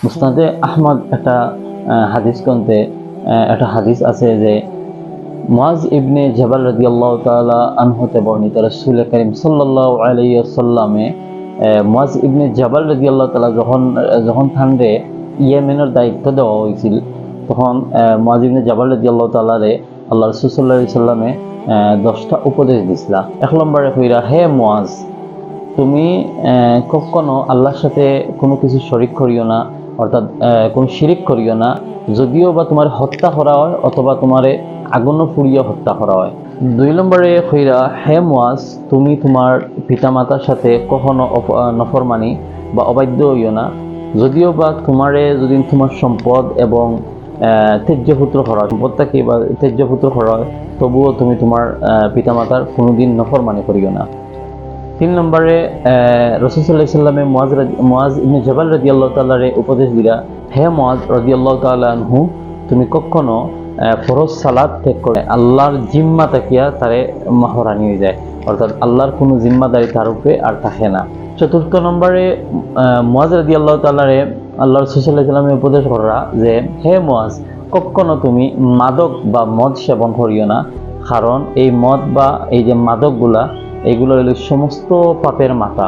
মুস্তাদে আহমদ একটা হাদিস গ্রন্থে একটা হাদিস আছে যে মুয়াজ ইবনে জাবাল রাদিয়াল্লাহু তাআলা আনহুতে বর্ণিত রাসূল করিম ওয়াসাল্লামে আহ, মুয়াজ ইবনে জাবাল রাদিয়াল্লাহু তাআলা যখন যখন থানরে ইয়েমেনের দায়িত্ব দেওয়া হয়েছিল তখন মুয়াজ ইবনে জাবাল রাদিয়াল্লাহু তাআলারে আল্লাহ রাসূল সাল্লাল্লাহু আলাইহি সাল্লামে দশটা উপদেশ দিছিলা। এক নম্বরে কইরা হে মুয়াজ তুমি কখনো আল্লাহর সাথে কোনো কিছু শরিক করিও না অর্থাৎ কোনো শিরিক করিও না। যদিও বা তোমার হত্যা করা হয় অথবা তোমারে আগুন পুড়িয়ে হত্যা করা হয়। দুই নম্বরে হইরা হে মুয়াজ তুমি তোমার পিতামাতার সাথে কখনো নফরমানি বা অবাধ্য হইও না। যদিও বা তোমারে যদি তোমার সম্পদ এবং তেজ্যপুত্র হয় সম্পদটাকে বা তেজ্যপুত্র হয়, তবুও তুমি তোমার পিতামাতার কোনোদিন নফরমানি করিও না। তিন নম্বরে রসুল্লাহ সাল্লামে মোয়াজ রাদি- মোয়াজ ইবনে জবাল রাজি আল্লাহ তাল্লারে উপদেশ দিলা হে মোয়াজ রাজি আল্লাহ তালহু তুমি কখনো ফরজ সালাদ ত্যাগ করে আল্লাহর জিম্মা তাকিয়া তারে মাহরানি হয়ে যায়। অর্থাৎ আল্লাহর কোনো জিম্মাদারি তার উপরে আর থাকে না। চতুর্থ নম্বরে মোয়াজ রাজি আল্লাহ তাল্লারে আল্লাহ রসুল্লাহ সাল্লামে উপদেশ করা যে, হে মোয়াজ কখনো তুমি মাদক বা মদ সেবন করিও না। কারণ এই মদ বা এই যে মাদকগুলা এগুলো হলো সমস্ত পাপের মাথা।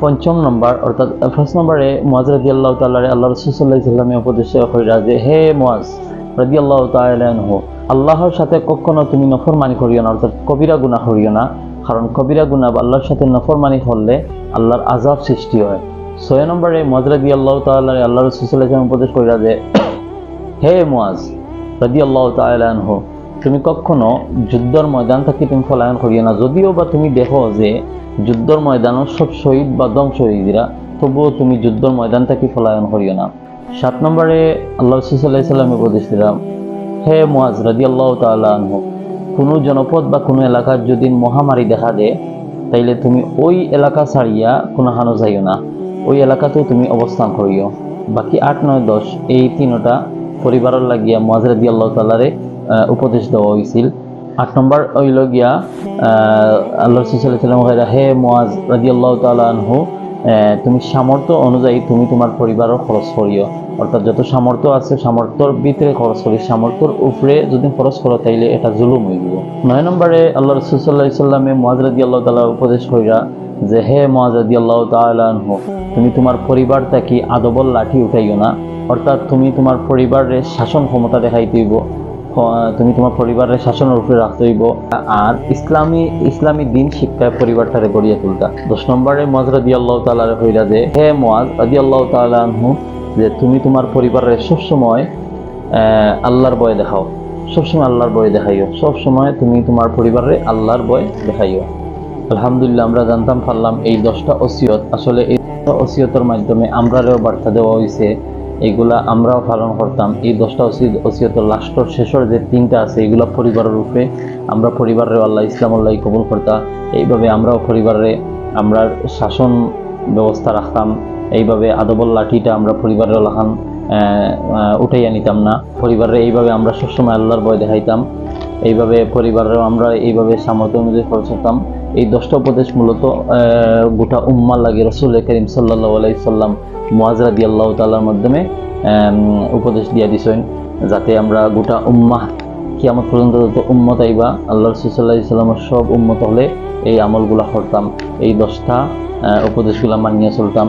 পঞ্চম নম্বর, অর্থাৎ ফার্স্ট নম্বরে মোয়াজ রাজি আল্লাহ তাল্লাহ আল্লাহ রসুল্লাহ ইসলামী উপদেশ যে, হে মোয়াজ রাজি আল্লাহ তালহ আল্লাহর সাথে কখনো তুমি নফরমানি করিও না, অর্থাৎ কবিরা গুণা করিও না। কারণ কবিরা গুণা আল্লাহর সাথে নফরমানি করলে আল্লাহর আজাব সৃষ্টি হয়। ছয় নম্বরে মোয়াজ রাজি আল্লাহ তাল্লাহ আল্লাহ রসুল্লাহ উপদেশ কইরা যে, হে মুয়াজ রাদিয়াল্লাহু তাআলা আনহু তুমি কখনো যুদ্ধর ময়দান থেকে তুমি পলায়ন করিও না। যদিও বা তুমি দেখো যে যুদ্ধর ময়দানও সব শহীদ বা ধ্বংস হয়ে তবুও তুমি যুদ্ধর ময়দান থেকে পলায়ন করিও না। সাত নম্বরে আল্লাহ সাল্লাহ সাল্লামে উপদেশ দিলাম হে মুয়াজ রাদিয়াল্লাহু তাআলা আনহু, কোনো জনপদ বা কোনো এলাকার যদি মহামারী দেখা দেয় তাইলে তুমি ওই এলাকা ছাড়িয়া কোনো হানো যাইও না। ওই এলাকাতেও তুমি অবস্থান করিও বাকি আট নয় দশ এই তিনটা পরিবারের লাগিয়া মোয়াজ রাদি আল্লাহ তাল্লারে উপদেশ দেওয়া হয়েছিল আট নম্বর হইল গিয়া আল্লাহ সাল্লাম হে মোয়াজ রাদি আল্লাহ তালহু তুমি সামর্থ্য অনুযায়ী তুমি তোমার পরিবারের খরচ করিও অর্থাৎ যত সামর্থ্য আছে সামর্থ্যর ভিতরে খরচ করি সামর্থ্যর উপরে যদি খরচ করো তাইলে এটা জুলুম হইব নয় নম্বরে আল্লাহ রসুল্লাহ সাল্লামে মোয়াজ রাদি আল্লাহ তাল্লাহ উপদেশ কইরা যে, হে মোয়াজ রাদি আল্লাহ তালহু তুমি তোমার পরিবার থাকি আদবল লাঠি উঠাইও না। অর্থাৎ তুমি তোমার পরিবারের শাসন ক্ষমতা দেখাই দিব। তুমি তোমার পরিবারের শাসনের উপরে রাখতে হইব আর ইসলামী ইসলামী দিন শিক্ষায় পরিবারটারে গড়িয়ে তুলতা। দশ নম্বরে মজ রাদি আল্লাহ তালার হইলা যে, হে মোয়াজ রাদি আল্লাহ তালু যে তুমি তোমার পরিবারের সবসময় আল্লাহর বয় দেখাও। সবসময় আল্লাহর বয় দেখাইও। সবসময় তুমি তোমার পরিবারে আল্লাহর বয় দেখাইও। আলহামদুলিল্লাহ আমরা জানতাম, পারলাম এই দশটা ওসিয়ত। আসলে এই দশটা ওসিয়তের মাধ্যমে আমরাও বার্তা দেওয়া হয়েছে এইগুলা আমরাও পালন করতাম। এই দশটা ওসিয়ত ওসিয়তের লাস্টর, শেষের যে তিনটা আছে, এগুলা পরিবারের রূপে আমরা পরিবারের আল্লাহ ইসলাম আল্লাহ কবুল করতাম এইভাবে আমরাও পরিবারে আমরা শাসন ব্যবস্থা রাখতাম। এইভাবে আদবল লাঠিটা আমরা পরিবারের লাখান উঠাইয়া নিতাম না। পরিবারে এইভাবে আমরা সবসময় আল্লাহর ভয় দেখাইতাম। এইভাবে পরিবারেও আমরা এইভাবে সামর্থ্য অনুযায়ী খরচ করতাম। এই দশটা উপদেশ মূলত গোটা উম্মা লাগে রসুল করিম সাল্লাহ আলাইসাল্লাম মোয়াজরা দি আল্লাহ তাল্লার মাধ্যমে উপদেশ দিয়া দিছেন যাতে আমরা গোটা উম্মাহ, কিয়ামত পর্যন্ত যত উম্মত আইবা আল্লাহ রসুল্লাহ ইসলামের সব উম্মত হলে এই আমলগুলো করতাম। এই দশটা উপদেশগুলা মানিয়ে চলতাম।